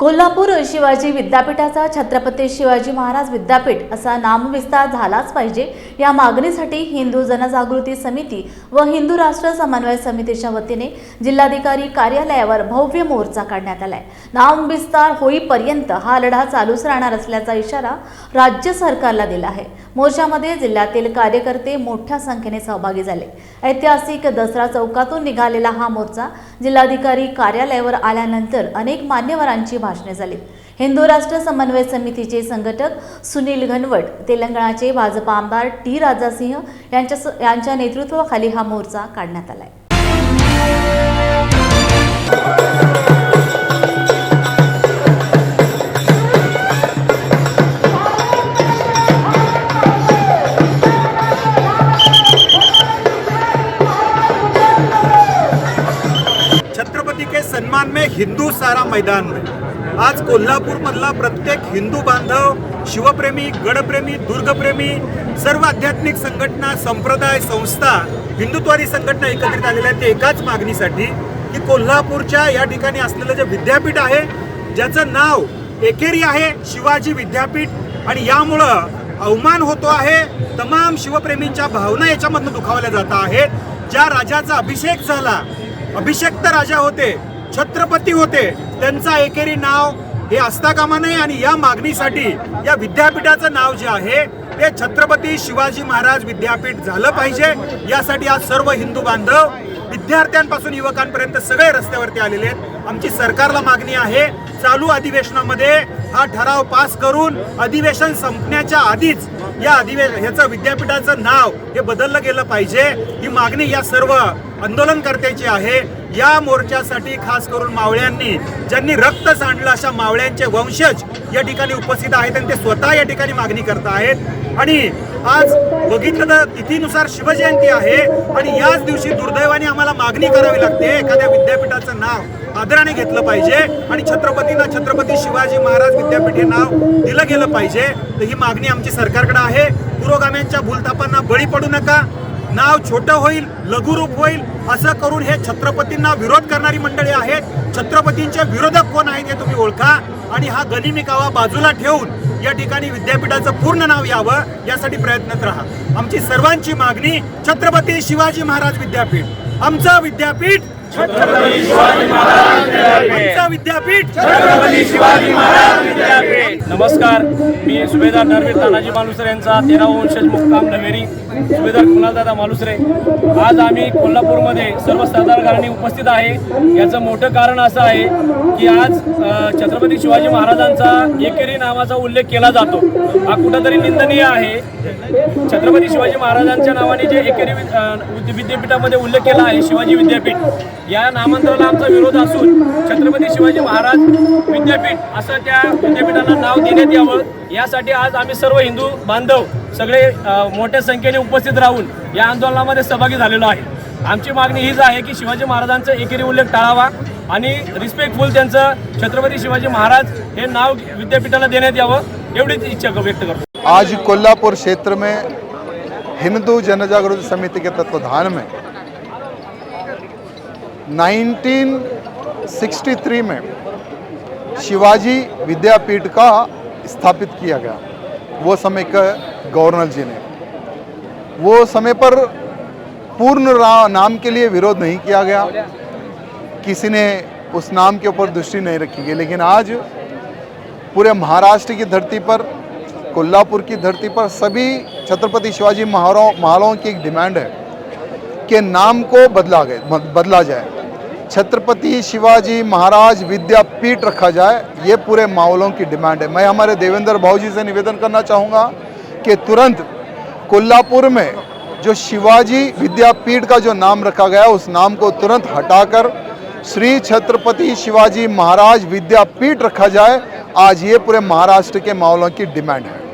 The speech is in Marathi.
कोल्हापूर शिवाजी विद्यापीठाचा छत्रपती शिवाजी महाराज विद्यापीठ असा नामविस्तार झालाच पाहिजे. या मागणीसाठी हिंदू जनजागृती समिती व हिंदू राष्ट्र समन्वय समितीच्या वतीने जिल्हाधिकारी कार्यालयावर भव्य मोर्चा काढण्यात आलाय. नामविस्तार होईपर्यंत हा लढा चालूच राहणार असल्याचा इशारा राज्य सरकारला दिला आहे. मोर्चामध्ये जिल्ह्यातील कार्यकर्ते मोठ्या संख्येने सहभागी झाले. ऐतिहासिक दसरा चौकातून निघालेला हा मोर्चा जिल्हाधिकारी कार्यालयावर आल्यानंतर अनेक मान्यवरांची भाषणे झाली. हिंदू राष्ट्र समन्वय समितीचे संघटक सुनील घनवट तेलंगणाचे भाजपा आमदार टी. राजासिंह यांच्या यांच्या नेतृत्वाखाली हा मोर्चा काढण्यात आलाय. हिंदू सारा मैदान में। आज कोल्हापूरमधला प्रत्येक हिंदू बांधव शिवप्रेमी गडप्रेमी दुर्गप्रेमी सर्व आध्यात्मिक संघटना संप्रदाय संस्था हिंदुत्वादी संघटना एकत्रित आलेल्या आहेत. ते एकाच मागणीसाठी की कोल्हापूरच्या या ठिकाणी असलेलं जे विद्यापीठ आहे ज्याचं नाव एकेरी आहे शिवाजी विद्यापीठ आणि यामुळं अवमान होतो आहे तमाम शिवप्रेमींच्या भावना याच्यामधनं दुखावल्या जात आहेत. ज्या राजाचा अभिषेक झाला अभिषेक तर राजा होते छत्रपती होते. त्यांचा एकेरी नाव हे असता कामा नये आणि या मागणीसाठी या विद्यापीठाचं नाव जे आहे ते छत्रपती शिवाजी महाराज विद्यापीठ झालं पाहिजे. यासाठी आज सर्व हिंदू बांधव विद्यार्थ्यांपासून युवकांपर्यंत सगळे रस्त्यावरती आलेले आहेत. आमची सरकारला मागणी आहे चालू अधिवेशनामध्ये हा ठराव पास करून अधिवेशन संपण्याच्या आधीच या अधिवेश ह्याचं विद्यापीठाचं नाव हे बदललं गेलं पाहिजे. ही मागणी या सर्व आंदोलनकर्त्याची आहे. या मोर्चासाठी खास करून मावळ्यांनी ज्यांनी रक्त सांडलं अशा मावळ्यांचे वंशज या ठिकाणी उपस्थित आहेत आणि ते स्वतः या ठिकाणी मागणी करत आहेत. आणि आज बघितलं तर तिथीनुसार शिवजयंती आहे आणि याच दिवशी दुर्दैवाने आम्हाला मागणी करावी लागते. एखाद्या विद्यापीठाचं नाव आदराने घेतलं पाहिजे आणि छत्रपतींना छत्रपती शिवाजी महाराज विद्यापीठ हे नाव दिलं गेलं पाहिजे. तर ही मागणी आमची सरकारकडे आहे. पुरोगाम्यांच्या भूलतापांना बळी पडू नका. नाव छोटं होईल लघुरूप होईल असं करून हे छत्रपतींना विरोध करणारी मंडळी आहेत. छत्रपतींचे विरोधक कोण आहेत हे तुम्ही ओळखा. आणि हा गनिमी कावा बाजूला ठेवून या ठिकाणी विद्यापीठाचं पूर्ण नाव यावं यासाठी प्रयत्नत राहा. आमची सर्वांची मागणी छत्रपती शिवाजी महाराज विद्यापीठ. आमचं विद्यापीठ आमचं विद्यापीठ नमस्कार. मी सुभेदार नरवीर तानाजी मालुसरे यांचा तेरा वंशज मुक्काम नवेरी. सुभेदार कुणालदादा मालुसरे. आज आम्ही कोल्हापूरमध्ये सर्व सरदारकारांनी उपस्थित आहे. याचं मोठं कारण असं आहे की आज छत्रपती शिवाजी महाराजांचा एकेरी नावाचा उल्लेख केला जातो. हा कुठंतरी निंदनीय आहे. छत्रपती शिवाजी महाराजांच्या नावाने जे एकेरी विद्यापीठामध्ये उल्लेख केला आहे शिवाजी विद्यापीठ या नामांतराला आमचा विरोध असून छत्रपती शिवाजी महाराज विद्यापीठ असं त्या विद्यापीठाला नाव देण्यात यावं यासाठी आज आम्ही सर्व हिंदू बांधव सगळे मोठ्या संख्येने उपस्थित राहून या आंदोलनामध्ये सहभागी झालेलो आहे. आमची मागणी हीच आहे की शिवाजी महाराजांचा एकेरी उल्लेख टाळावा आणि रिस्पेक्टफुल त्यांचं छत्रपती शिवाजी महाराज हे नाव विद्यापीठाला देण्यात यावं एवढीच इच्छा व्यक्त करतो. आज कोल्हापुर क्षेत्र में हिंदू जनजागृति समिति के तत्वाधान में 1963 में शिवाजी विद्यापीठ का स्थापित किया गया। वो समय का गवर्नर जी ने। वो समय पर पूर्ण नाम के लिए विरोध नहीं किया गया। किसी ने उस नाम के ऊपर दृष्टि नहीं रखी गई। लेकिन आज पूरे महाराष्ट्र की धरती पर, कोल्हापुर की धरती पर सभी छत्रपति शिवाजी महाराव महाराव की एक डिमांड है कि नाम को बदला गए, बदला जाए। छत्रपति शिवाजी महाराज विद्यापीठ रखा जाए, ये पूरे माहौलों की डिमांड है। मैं हमारे देवेंद्र भाऊजी से निवेदन करना चाहूँगा कि तुरंत कोल्हापुर में जो शिवाजी विद्यापीठ का जो नाम रखा गया, उस नाम को तुरंत हटाकर श्री छत्रपति शिवाजी महाराज विद्यापीठ रखा जाए। आज ये पूरे महाराष्ट्र के माहौलों की डिमांड है।